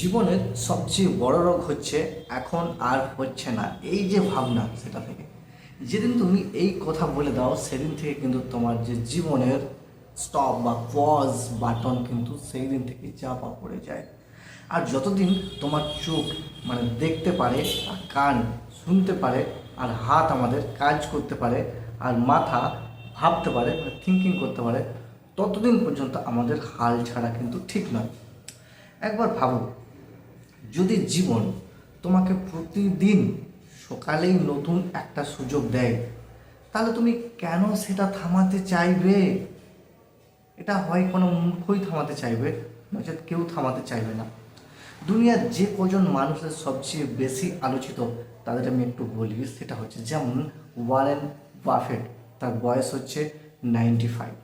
জীবনের সবচেয়ে বড় রোগ হচ্ছে এখন আর হচ্ছে না। এই যে ভাবনা সেটা থেকে। যেদিন তুমি এই কথা বলে দাও, সেদিন থেকে কিন্তু তোমার যে জীবনের স্টপ বা পজ বাটন কিন্তু সেই দিন থেকে চাপা পড়ে যায়। আর যতদিন তোমার চোখ মানে দেখতে পারে, আর কান শুনতে পারে, আর হাত আমাদের কাজ করতে পারে, আর মাথা ভাবতে পারে মানে থিঙ্কিং করতে পারে, ততদিন পর্যন্ত আমাদের হাল ছাড়া কিন্তু ঠিক নয়। একবার ভাবো যদি জীবন তোমাকে প্রতিদিন সকালেই নতুন একটা সুযোগ দেয়, তাহলে তুমি কেন সেটা থামাতে চাইবে? এটা হয় কোনো মূর্খই থামাতে চাইবে নচেত কেউ থামাতে চাইবে না। দুনিয়ার যে কজন মানুষের সবচেয়ে বেশি আলোচিত, তাদের আমি একটু বলি, সেটা হচ্ছে যেমন ওয়ারেন বাফেট, তার বয়স হচ্ছে নাইনটি ফাইভ।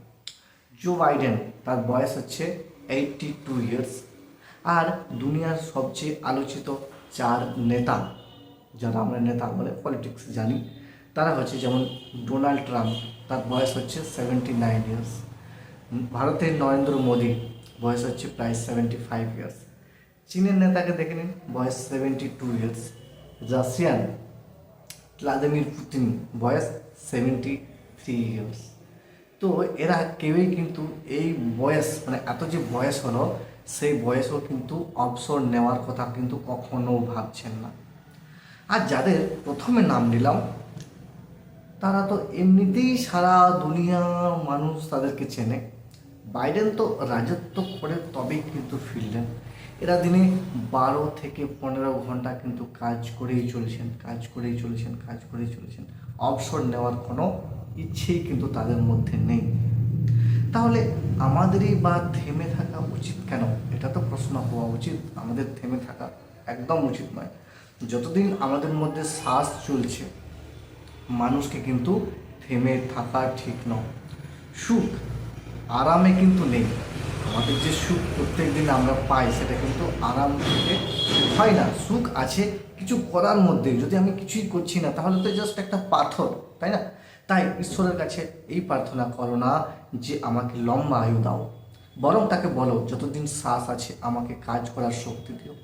জো বাইডেন, তার বয়স হচ্ছে এইটটি টু ইয়ার্স। আর দুনিয়ার সবচেয়ে আলোচিত চার নেতা, যারা আমরা নেতা বলে পলিটিক্স জানি, তারা হচ্ছে যেমন ডোনাল্ড ট্রাম্প তার বয়স হচ্ছে সেভেন্টি নাইন ইয়ার্স ভারতের নরেন্দ্র মোদী বয়স হচ্ছে প্রায় সেভেন্টি ফাইভ ইয়ার্স চীনের নেতাকে দেখে নিন, বয়স seventy two years Russian Vladimir Putin, বয়স সেভেন্টি থ্রি ইয়ার্স তো এরা কেউই কিন্তু এই বয়স মানে এত যে বয়স হলো, সেই বয়সও কিন্তু অবসর নেওয়ার কথা কিন্তু কখনো ভাবছেন না। আর যাদের প্রথমে নাম নিলাম, তারা তো এমনিতেই সারা দুনিয়া মানুষ তাদেরকে চেনে। বাইডেন তো রাজত্ব করে তবেই কিন্তু ফিরলেন। এরা দিনে বারো থেকে পনেরো ঘণ্টা কিন্তু কাজ করেই চলেছেন, কাজ করেই চলেছেন, কাজ করেই চলেছেন। অবসর নেওয়ার কোনো ইচ্ছেই কিন্তু তাদের মধ্যে নেই। তাহলে আমাদেরই বা থেমে থাকা উচিত কেন? এটা তো প্রশ্ন হওয়া উচিত। আমাদের থেমে থাকা একদম উচিত নয়। যতদিন আমাদের মধ্যে শ্বাস চলছে, মানুষকে কিন্তু থেমে থাকা ঠিক নয়। সুখ আরামে কিন্তু নেই। আমাদের যে সুখ প্রত্যেক দিন আমরা পাই, সেটা কিন্তু আরাম থেকে হয় না। সুখ আছে কিছু করার মধ্যে, যদি আমি কিছুই করছি না, তাহলে তো জাস্ট একটা পাথর, তাই না? তাই ঈশ্বরের কাছে এই প্রার্থনা করো না যে আমাকে লম্বা আয়ু দাও। বরং তাকে বলো, যতদিন শ্বাস আছে, আমাকে কাজ করার শক্তি দিও।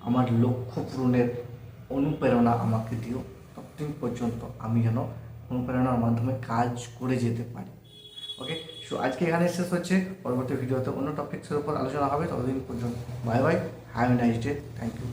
আমার লক্ষ্য পূরণের অনুপ্রেরণা আমাকে দিও। ততদিন পর্যন্ত আমি যেন অনুপ্রেরণার মাধ্যমে কাজ করে যেতে পারি। ওকে সো আজকে এখানে শেষ হচ্ছে। পরবর্তী ভিডিওতে অন্য টপিক্সের উপর আলোচনা হবে। ততদিন পর্যন্ত bye bye have a nice day thank you